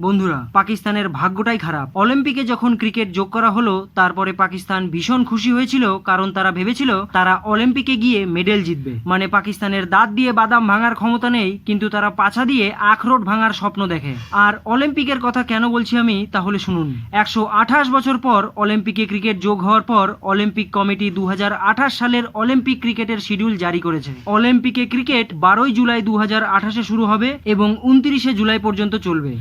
বন্ধুরা, পাকিস্তানের ভাগ্যটাই খারাপ। অলিম্পিকে যখন ক্রিকেট যোগ করা হলো, তারপরে পাকিস্তান ভীষণ খুশি হয়েছিল, কারণ তারা ভেবেছিল তারা অলিম্পিকে গিয়ে মেডেল জিতবে। মানে পাকিস্তানের দাঁত দিয়ে বাদাম ভাঙার ক্ষমতা নেই, কিন্তু তারা পাছা দিয়ে আখরোট ভাঙার স্বপ্ন দেখে। আর অলিম্পিকের কথা কেন বলছি আমি, তাহলে শুনুন। একশো আঠাশ বছর পর অলিম্পিকে ক্রিকেট যোগ হওয়ার পর অলিম্পিক কমিটি দু হাজার আঠাশ সালের অলিম্পিক ক্রিকেটের শিডিউল জারি করেছে। অলিম্পিকে ক্রিকেট বারোই জুলাই দু শুরু হবে এবং উনত্রিশে জুলাই পর্যন্ত চলবে।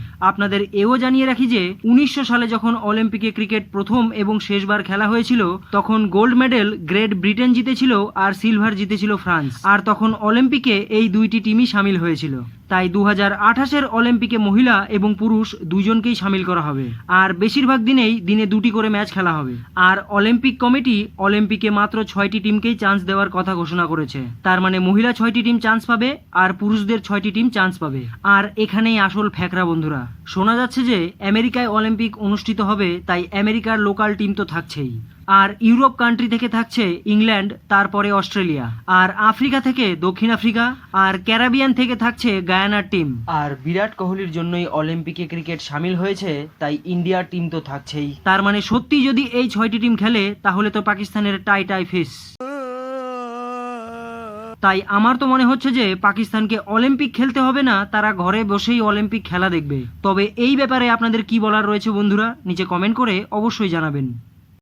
আপনাদের এও জানিয়ে রাখি যে, উনিশশো সালে যখন অলিম্পিকে ক্রিকেট প্রথম এবং শেষবার খেলা হয়েছিল, তখন গোল্ড মেডেল গ্রেট ব্রিটেন জিতেছিল আর সিলভার জিতেছিল ফ্রান্স। আর তখন অলিম্পিকে এই দুইটি টিমই সামিল হয়েছিল। তাই দু হাজার আঠাশের অলিম্পিকে মহিলা এবং পুরুষ দুজনকেই সামিল করা হবে। আর বেশিরভাগ দিনেই দিনে দুটি করে ম্যাচ খেলা হবে। আর অলিম্পিক কমিটি অলিম্পিকে মাত্র ছয়টি টিমকেই চান্স দেওয়ার কথা ঘোষণা করেছে। তার মানে মহিলা ছয়টি টিম চান্স পাবে, আর পুরুষদের ছয়টি টিম চান্স পাবে। আর এখানেই আসল ফ্যাকরা বন্ধুরা। শোনা যাচ্ছে যে আমেরিকায় অলিম্পিক অনুষ্ঠিত হবে, তাই আমেরিকার লোকাল টিম তো থাকছেই। আর ইউরোপ কান্ট্রি থেকে থাকছে ইংল্যান্ড তারপরে অস্ট্রেলিয়া। আর আফ্রিকা থেকে দক্ষিণ আফ্রিকা আর ক্যারাবিয়ান থেকে থাকছে গায়ানার টিম আর বিরাট কোহলির জন্যই অলিম্পিকে ক্রিকেট সামিল হয়েছে তাই ইন্ডিয়ার টিম তো থাকছেই। তার মানে সত্যি যদি এই ছয়টি টিম খেলে তাহলে তো পাকিস্তানের টাই টাই ফিস। তাই আমার তো মনে হচ্ছে যে পাকিস্তানকে অলিম্পিক খেলতে হবে না তারা ঘরে বসেই অলিম্পিক খেলা দেখবে। তবে এই ব্যাপারে আপনাদের কি বলার রয়েছে বন্ধুরা নিচে কমেন্ট করে অবশ্যই জানাবেন।